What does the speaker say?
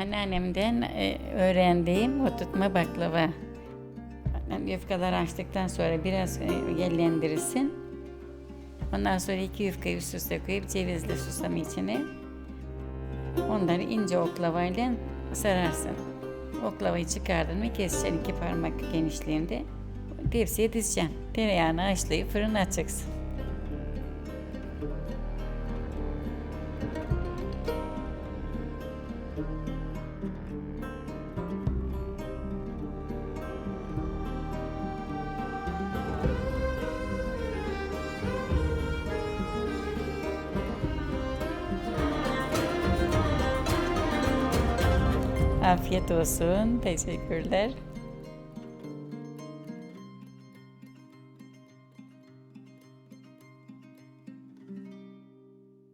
Anneannemden e, öğrendiğim o tutma baklava. Annem Yufkaları açtıktan sonra biraz e, yellendirirsin. Ondan sonra iki yufkayı üst üste koyup cevizli susam içine. Onları ince oklavayla sararsın. Oklavayı çıkardın mı keseceksin iki parmak genişliğinde. Tepsiye dizeceksin. Tereyağını haşlayıp fırına atacaksın. Afiyet olsun. Teşekkürler.